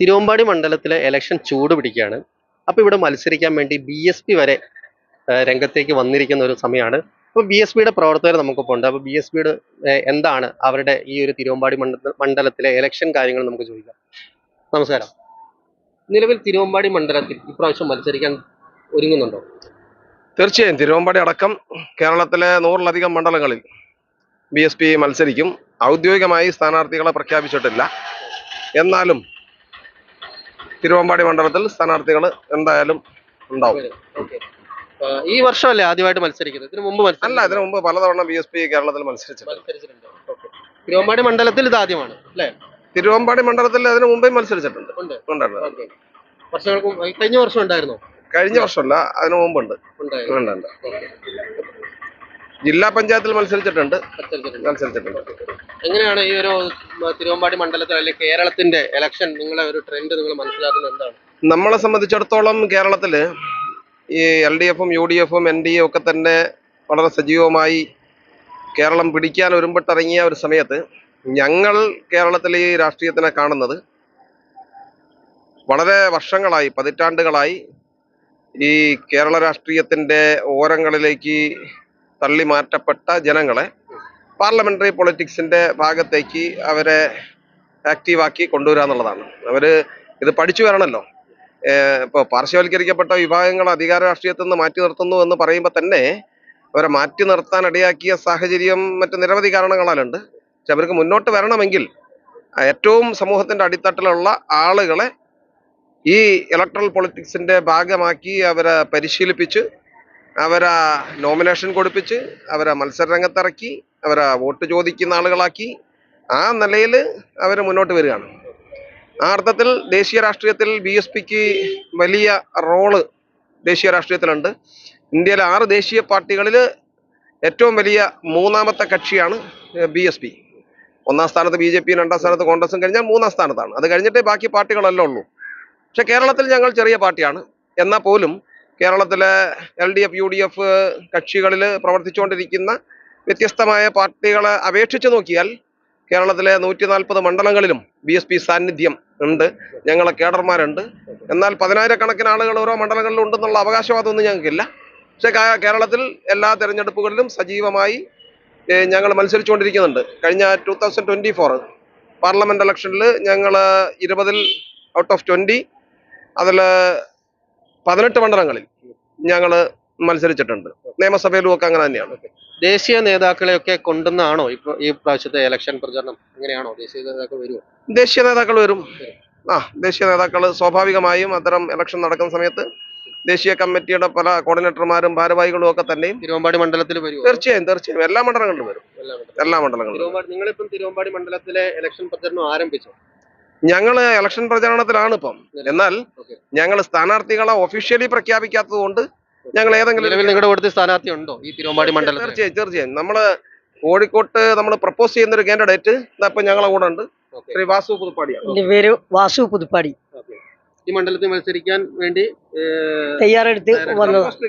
തിരുവമ്പാടി മണ്ഡലത്തിലെ ഇലക്ഷൻ ചൂട് പിടിക്കുകയാണ്. അപ്പോൾ ഇവിടെ മത്സരിക്കാൻ വേണ്ടി ബി എസ് പി വരെ രംഗത്തേക്ക് വന്നിരിക്കുന്ന ഒരു സമയമാണ്. അപ്പോൾ ബി എസ് പിയുടെ പ്രവർത്തകർ നമുക്കിപ്പോൾ ഉണ്ട്. അപ്പോൾ ബി എസ് പിയുടെ എന്താണ് അവരുടെ ഈ ഒരു തിരുവമ്പാടി മണ്ഡലത്തിലെ ഇലക്ഷൻ കാര്യങ്ങൾ നമുക്ക് ചോദിക്കാം. നമസ്കാരം. നിലവിൽ തിരുവമ്പാടി മണ്ഡലത്തിൽ ഇപ്രാവശ്യം മത്സരിക്കാൻ ഒരുങ്ങുന്നുണ്ടോ? തീർച്ചയായും. തിരുവമ്പാടി അടക്കം കേരളത്തിലെ നൂറിലധികം മണ്ഡലങ്ങളിൽ ബി മത്സരിക്കും. ഔദ്യോഗികമായി സ്ഥാനാർത്ഥികളെ പ്രഖ്യാപിച്ചിട്ടില്ല. എന്നാലും തിരുവമ്പാടി മണ്ഡലത്തിൽ സ്ഥാനാർത്ഥികൾ എന്തായാലും ഉണ്ടാവും. ഈ വർഷമല്ലേ ആദ്യമായിട്ട് മത്സരിക്കുന്നത്? ഇതിനു മുമ്പ് അല്ല? ഇതിനു മുമ്പ് പലതവണ ബി എസ് പി കേരളത്തിൽ മത്സരിച്ചിട്ടുണ്ട്. തിരുവമ്പാടി മണ്ഡലത്തിൽ ഇത് ആദ്യമാണ് അല്ലേ? തിരുവമ്പാടി മണ്ഡലത്തിൽ അതിനു മുമ്പേ മത്സരിച്ചിട്ടുണ്ട്. കഴിഞ്ഞ വർഷം ഉണ്ടായിരുന്നോ? കഴിഞ്ഞ വർഷമല്ല അതിനു മുമ്പുണ്ട്. ഉണ്ട്. ജില്ലാ പഞ്ചായത്തിൽ മത്സരിച്ചിട്ടുണ്ട്. മത്സരിച്ചിട്ടുണ്ട്. എങ്ങനെയാണ് ഈ ഒരു തിരുവമ്പാടി മണ്ഡലത്തിൽ അല്ലെങ്കിൽ കേരളത്തിന്റെ ഇലക്ഷൻ നിങ്ങളെ ഒരു ട്രെൻഡ് നിങ്ങൾ മനസ്സിലാക്കുന്നത് എന്താണ്? നമ്മളെ സംബന്ധിച്ചിടത്തോളം കേരളത്തിൽ ഈ എൽ ഡി എഫും യു ഡി എഫും എൻ ഡി എ ഒക്കെ തന്നെ വളരെ സജീവമായി കേരളം പിടിക്കാൻ ഒരുമ്പിട്ടിറങ്ങിയ ഒരു സമയത്ത് ഞങ്ങൾ കേരളത്തിൽ ഈ രാഷ്ട്രീയത്തിനെ കാണുന്നത് വളരെ വർഷങ്ങളായി പതിറ്റാണ്ടുകളായി ഈ കേരള രാഷ്ട്രീയത്തിന്റെ ഓരങ്ങളിലേക്ക് തള്ളി മാറ്റപ്പെട്ട ജനങ്ങളെ പാർലമെന്ററി പൊളിറ്റിക്സിന്റെ ഭാഗത്തേക്ക് അവരെ ആക്റ്റീവാക്കി കൊണ്ടുവരിക എന്നുള്ളതാണ്. അവർ ഇത് പഠിച്ചു വരണമല്ലോ ഇപ്പോൾ പാർശ്വവൽക്കരിക്കപ്പെട്ട വിഭാഗങ്ങൾ അധികാര രാഷ്ട്രീയത്തിൽ നിന്ന് മാറ്റി നിർത്തുന്നു എന്ന് പറയുമ്പോൾ തന്നെ അവരെ മാറ്റി നിർത്താൻ ഇടയാക്കിയ സാഹചര്യം മറ്റ് നിരവധി കാരണങ്ങളാലുണ്ട്. പക്ഷെ അവർക്ക് മുന്നോട്ട് വരണമെങ്കിൽ ഏറ്റവും സമൂഹത്തിന്റെ അടിത്തട്ടിലുള്ള ആളുകളെ ഈ ഇലക്ട്രൽ പൊളിറ്റിക്സിന്റെ ഭാഗമാക്കി അവരെ പരിശീലിപ്പിച്ച് അവരെ നോമിനേഷൻ കൊടുപ്പിച്ച് അവരെ മത്സരരംഗത്തിറക്കി അവരെ വോട്ട് ചോദിക്കുന്ന ആളുകളാക്കി ആ നിലയിൽ അവർ മുന്നോട്ട് വരികയാണ്. ആ അർത്ഥത്തിൽ ദേശീയ രാഷ്ട്രീയത്തിൽ ബി എസ് പിക്ക് വലിയ റോൾ ദേശീയ രാഷ്ട്രീയത്തിലുണ്ട്. ഇന്ത്യയിലെ ആറ് ദേശീയ പാർട്ടികളിൽ ഏറ്റവും വലിയ മൂന്നാമത്തെ കക്ഷിയാണ് ബി എസ് പി. ഒന്നാം സ്ഥാനത്ത് ബി ജെ പി രണ്ടാം സ്ഥാനത്ത് കോൺഗ്രസും കഴിഞ്ഞാൽ മൂന്നാം സ്ഥാനത്താണ്. അത് കഴിഞ്ഞിട്ടേ ബാക്കി പാർട്ടികളല്ല ഉള്ളൂ. പക്ഷെ കേരളത്തിൽ ഞങ്ങൾ ചെറിയ പാർട്ടിയാണ്. എന്നാൽ പോലും കേരളത്തിലെ L D F U D F കക്ഷികളിൽ പ്രവർത്തിച്ചുകൊണ്ടിരിക്കുന്ന വ്യത്യസ്തമായ പാർട്ടികളെ അപേക്ഷിച്ച് നോക്കിയാൽ കേരളത്തിലെ നൂറ്റി നാൽപ്പത് മണ്ഡലങ്ങളിലും ബി എസ് പി സാന്നിധ്യം ഉണ്ട് ഞങ്ങളെ കേഡർമാരുണ്ട്. എന്നാൽ പതിനായിരക്കണക്കിന് ആളുകൾ ഓരോ മണ്ഡലങ്ങളിലും ഉണ്ടെന്നുള്ള അവകാശവാദമൊന്നും ഞങ്ങൾക്കില്ല. പക്ഷേ കേരളത്തിൽ എല്ലാ തെരഞ്ഞെടുപ്പുകളിലും സജീവമായി ഞങ്ങൾ മത്സരിച്ചുകൊണ്ടിരിക്കുന്നുണ്ട്. കഴിഞ്ഞ two thousand twenty four parliament ഇലക്ഷനിൽ ഞങ്ങൾ ഇരുപതിൽ ഔട്ട് ഓഫ് ട്വന്റി അതിൽ പതിനെട്ട് മണ്ഡലങ്ങളിൽ ഞങ്ങൾ മത്സരിച്ചിട്ടുണ്ട്. നിയമസഭയിലും ഒക്കെ അങ്ങനെ തന്നെയാണ്. ദേശീയ നേതാക്കളെ ഒക്കെ കൊണ്ടുവന്നാണോ ഇപ്പൊ ഈ പ്രാവശ്യത്തെ ഇലക്ഷൻ പ്രചരണം? എങ്ങനെയാണോ? ദേശീയ നേതാക്കൾ വരുമോ ദേശീയ നേതാക്കൾ വരും. ആ ദേശീയ നേതാക്കൾ സ്വാഭാവികമായും അത്തരം ഇലക്ഷൻ നടക്കുന്ന സമയത്ത് ദേശീയ കമ്മിറ്റിയുടെ പല കോർഡിനേറ്റർമാരും ഭാരവാഹികളും ഒക്കെ തന്നെയും തിരുവമ്പാടി മണ്ഡലത്തിൽ വരും തീർച്ചയായും തീർച്ചയായും. എല്ലാ മണ്ഡലങ്ങളിലും വരും. എല്ലാ മണ്ഡലങ്ങളിലും. തിരുവമ്പാടി നിങ്ങളിപ്പം തിരുവമ്പാടി മണ്ഡലത്തിലെ ഇലക്ഷൻ പ്രചരണം ആരംഭിച്ചു? ഞങ്ങൾ ഇലക്ഷൻ പ്രചാരണത്തിലാണ് ഇപ്പം. എന്നാൽ. ഞങ്ങൾ സ്ഥാനാർത്ഥികളെ ഒഫീഷ്യലി പ്രഖ്യാപിക്കാത്തത് കൊണ്ട് ഞങ്ങൾ ഏതെങ്കിലും നിലവിൽ നിങ്ങളുടെ കൂടുതൽ സ്ഥാനാർത്ഥി ഉണ്ടോ ഈ തിരുവമ്പാടി മണ്ഡലം തീർച്ചയായും തീർച്ചയായും. നമ്മൾ കോഴിക്കോട്ട് നമ്മൾ പ്രപ്പോസ് ചെയ്യുന്ന ഒരു കാൻഡിഡേറ്റ് ഇപ്പൊ ഞങ്ങളെ കൂടെ ഉണ്ട്. ശ്രീ വാസു പുതുപ്പാടിയാണ് എന്റെ പേര് വാസു പുതുപ്പാടി. ഈ മണ്ഡലത്തിൽ മത്സരിക്കാൻ വേണ്ടി തയ്യാറെടുത്ത്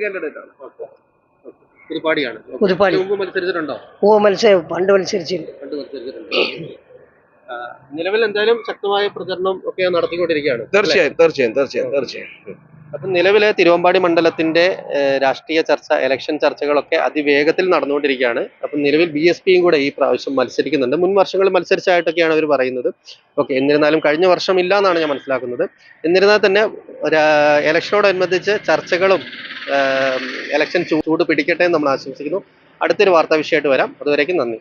കാൻഡിഡേറ്റ് ആണ്. പുതുപ്പാടിയാണ്. ഓക്കെ. പുതുപ്പാടി. മത്സരിച്ചിട്ടുണ്ടോ? ഓ മത്സരം പണ്ട് മത്സരിച്ചിരുന്നു. പണ്ട് മത്സരിച്ചിട്ടുണ്ട്. നിലവിൽ എന്തായാലും ശക്തമായ പ്രചരണം ഒക്കെ നടത്തിക്കൊണ്ടിരിക്കുകയാണ്? തീർച്ചയായും തീർച്ചയായും തീർച്ചയായും തീർച്ചയായും. അപ്പം നിലവിലെ തിരുവമ്പാടി മണ്ഡലത്തിന്റെ രാഷ്ട്രീയ ചർച്ച ഇലക്ഷൻ ചർച്ചകളൊക്കെ അതിവേഗത്തിൽ നടന്നുകൊണ്ടിരിക്കുകയാണ്. അപ്പം നിലവിൽ ബി എസ് പിയും കൂടെ ഈ പ്രാവശ്യം മത്സരിക്കുന്നുണ്ട്. മുൻ വർഷങ്ങളിൽ മത്സരിച്ചായിട്ടൊക്കെയാണ് അവർ പറയുന്നത്. ഓക്കെ എന്നിരുന്നാലും കഴിഞ്ഞ വർഷം ഇല്ല എന്നാണ് ഞാൻ മനസ്സിലാക്കുന്നത്. എന്നിരുന്നാൽ തന്നെ ഇലക്ഷനോടനുബന്ധിച്ച് ചർച്ചകളും ഇലക്ഷൻ ചൂട് പിടിക്കട്ടെ എന്ന് നമ്മൾ ആശംസിക്കുന്നു. അടുത്തൊരു വാർത്താ വിഷയമായിട്ട് വരാം. അതുവരേക്കും നന്ദി.